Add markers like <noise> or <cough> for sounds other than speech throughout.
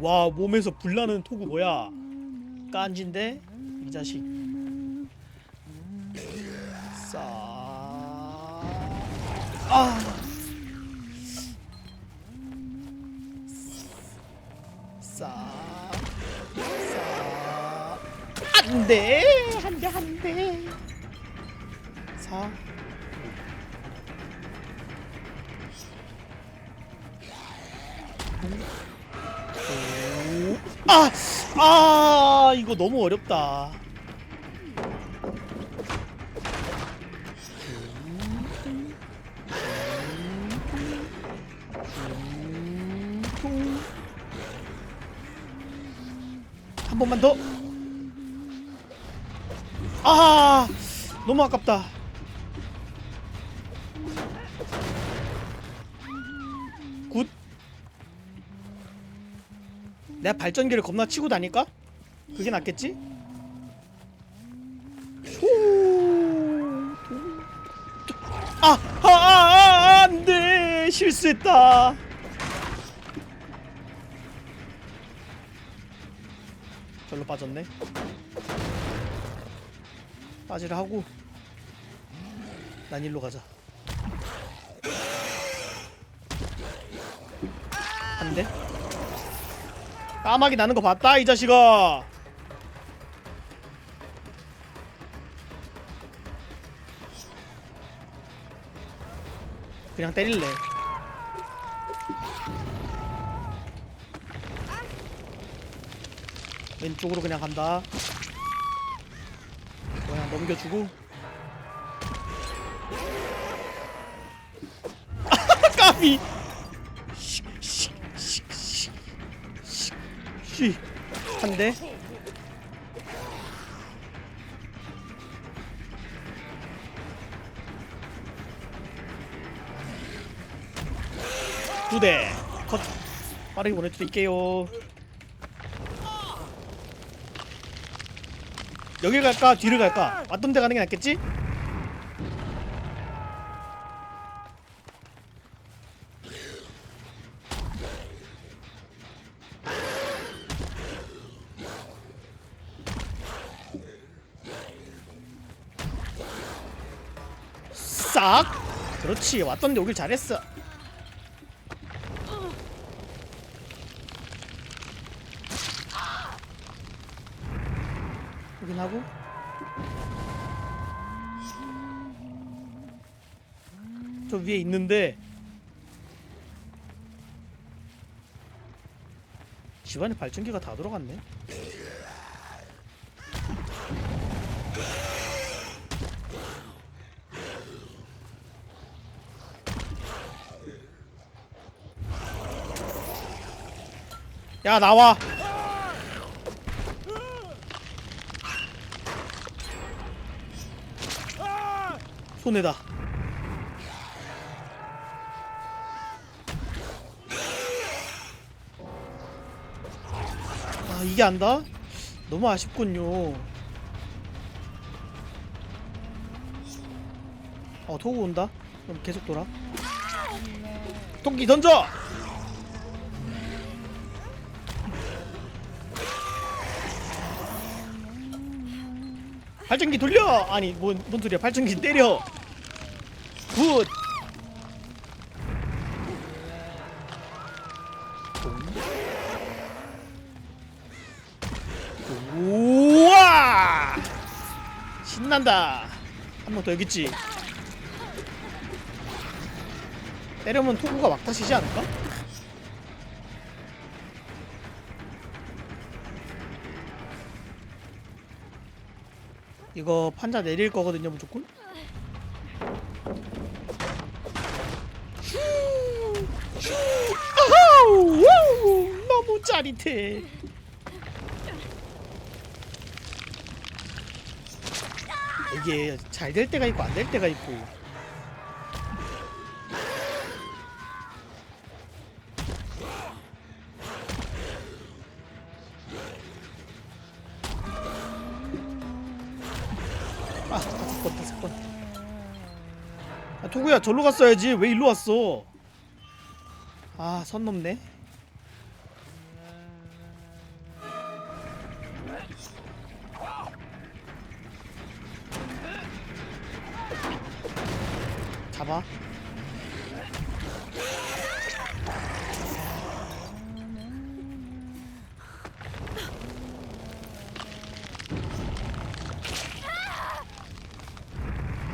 와 몸에서 불나는 토구 뭐야 깐진데 이 자식 싸 아. 싸. 싸. 안돼 한대 한대 사 오. 아! 아, 이거 너무 어렵다. 한 번만 더. 아, 너무 아깝다. 내가 발전기를 겁나 치고 다닐까? 그게 낫겠지? 후. 아, 아, 아, 아, 안 돼. 실수했다. 절로 빠졌네. 빠지라 하고 난 일로 가자. 안 돼? 까마귀 나는 거 봤다 이 자식아. 그냥 때릴래. 왼쪽으로 그냥 간다. 그냥 넘겨주고. <laughs> 까비. 쉬. 한 대. 두 대. 컷. 빠르게 보내드릴게요. 여길 갈까? 뒤를 갈까? 왔던 데 가는 게 낫겠지? 싹! 그렇지 왔던 데 오길 잘했어. 확인하고. 저 위에 있는데. 집안에 발전기가 다 들어갔네 야 나와. 손해다. 아 이게 안다? 너무 아쉽군요. 어 토구 온다? 그럼 계속 돌아. 토끼 던져 발전기 돌려! 아니 뭔, 뭔 소리야? 발전기 때려! 굿! 우와! 신난다! 한 번 더 여기 있지? 때려면 토구가 막 터지지 않을까? 이거 판자 내릴 거거든요 무조건. 너무 짜릿해. 이게 잘 될 때가 있고 안 될 때가 있고 사건 또 사건 아 토구야 절로 갔어야지. 왜 일로 왔어? 아 선 넘네. 잡아.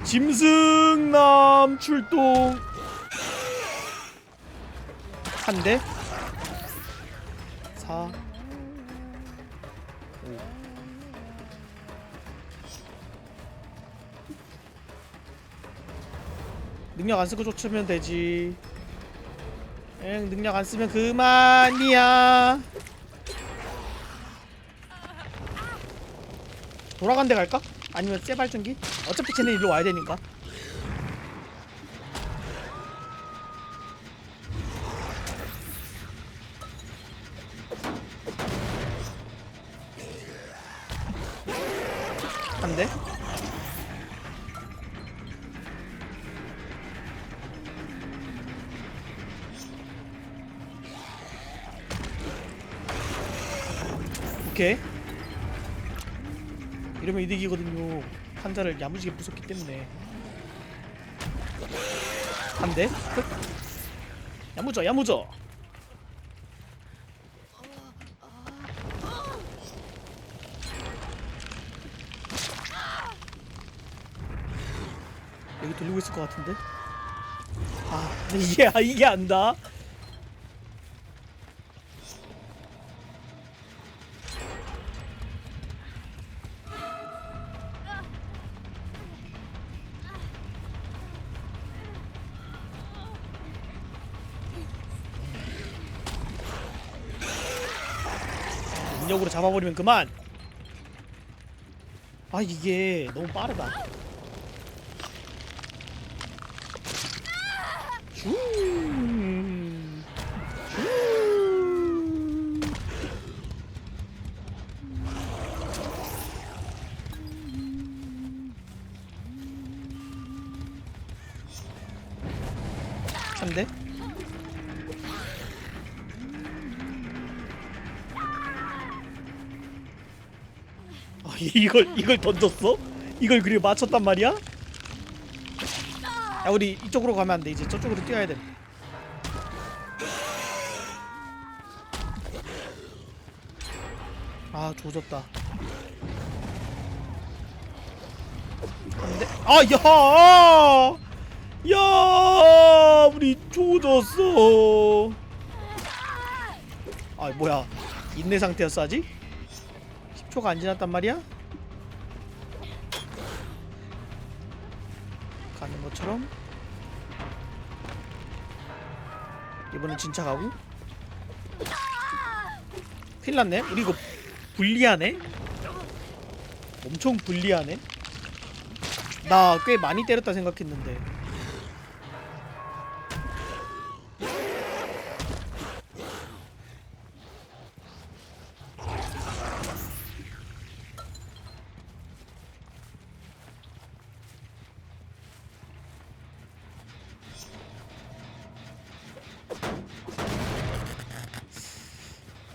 짐승남 출동. 한 대. 4 5 능력 안 쓰고 쫓으면 되지. 엥, 능력 안 쓰면 그만이야. 돌아간 데 갈까? 아니면 쇠 발전기? 어차피 쟤네 일로 와야 되니까. 한 대. 오케이. 이러면 이득이거든요. 환자를 야무지게 부쉈기 때문에. 한 대. 끝. 야무져, 야무져. 여기 돌리고 있을 것 같은데. 아, 이게 아, 이게 안다. 능력으로 잡아버리면 그만. 아 이게 너무 빠르다. 슈. 슈. 아, 이걸 이걸 던졌어? 이걸 그리고 맞췄단 말이야? 야 우리 이쪽으로 가면 안 돼 이제 저쪽으로 뛰어야 돼. 아 조졌다. 안돼. 아 야! 야! 우리 조졌어. 아 뭐야? 인내 상태였어 아직? 10초가 안 지났단 말이야? 가는 것처럼. 이번엔 진짜 가고. 큰일 났네. 우리 이거 불리하네. 엄청 불리하네. 나 꽤 많이 때렸다 생각했는데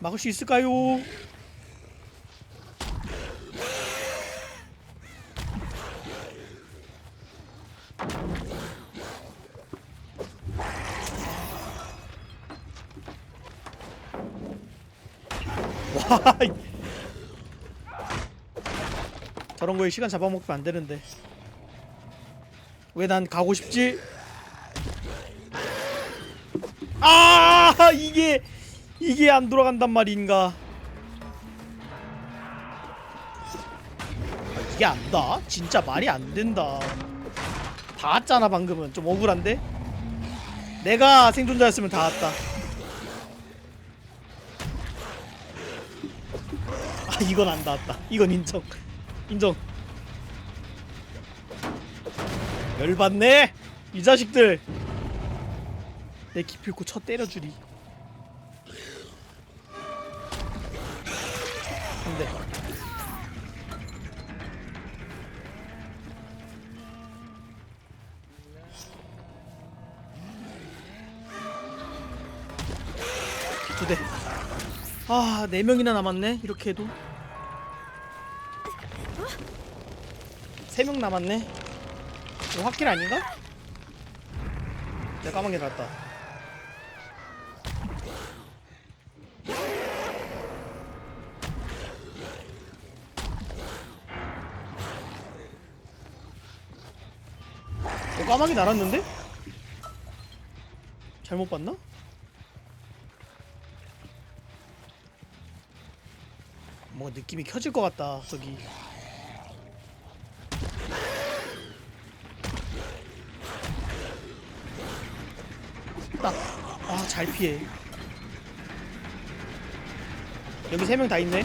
막을 수 있을까요? 와 이- 저런 거에 시간 잡아먹으면 안 되는데 왜 난 가고 싶지? 아 이게 이게 안 돌아간단 말인가? 아, 이게 안다? 진짜 말이 안 된다. 다 왔잖아 방금은 좀 억울한데? 내가 생존자였으면 다 왔다. 아 이건 안 닿았다. 이건 인정. 인정. 열받네. 이 자식들. 내 기필코 쳐 때려주리. 두 대. 아, 네 명이나 남았네. 이렇게 해도. 세 명 남았네. 이거 확킬 아닌가? 내가 까만 게 낫다. 어, 까마귀 날았는데? 잘못 봤나? 뭔가 느낌이 켜질 것 같다 저기. 딱아잘 피해. 여기 세 명 다 있네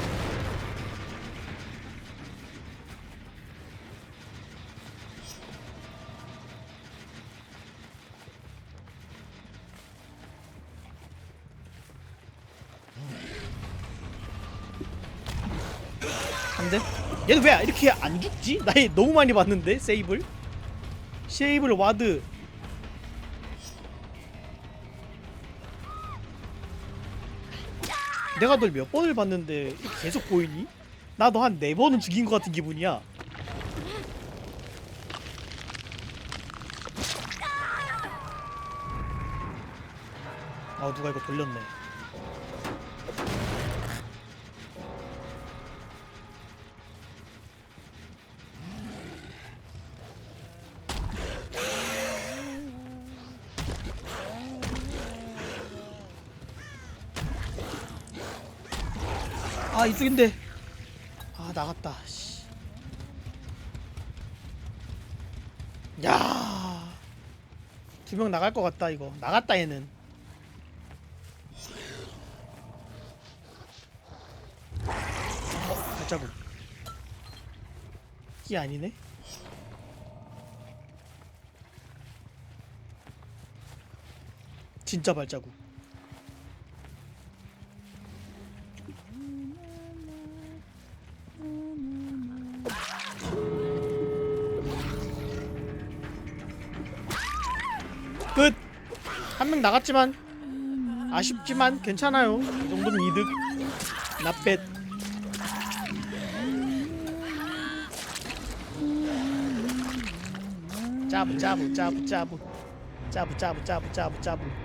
얘는 왜 이렇게 안 죽지? 나얘 너무 많이 봤는데 세이블 세이블 와드 내가 널 몇 번을 봤는데 계속 보이니? 나너한네 번은 죽인 것 같은 기분이야 아 누가 이거 돌렸네 아 이쪽인데. 아 나갔다. 씨. 야두 명 나갈 것 같다 이거. 나갔다 얘는. 어 발자국. 이 아니네? 진짜 발자국 끝! 한 명 나갔지만 아쉽지만 괜찮아요. 이 정도면 이득. 나뱃 짜부 짜부 짜부 짜부. 짜부 짜부 짜부 짜부 짜부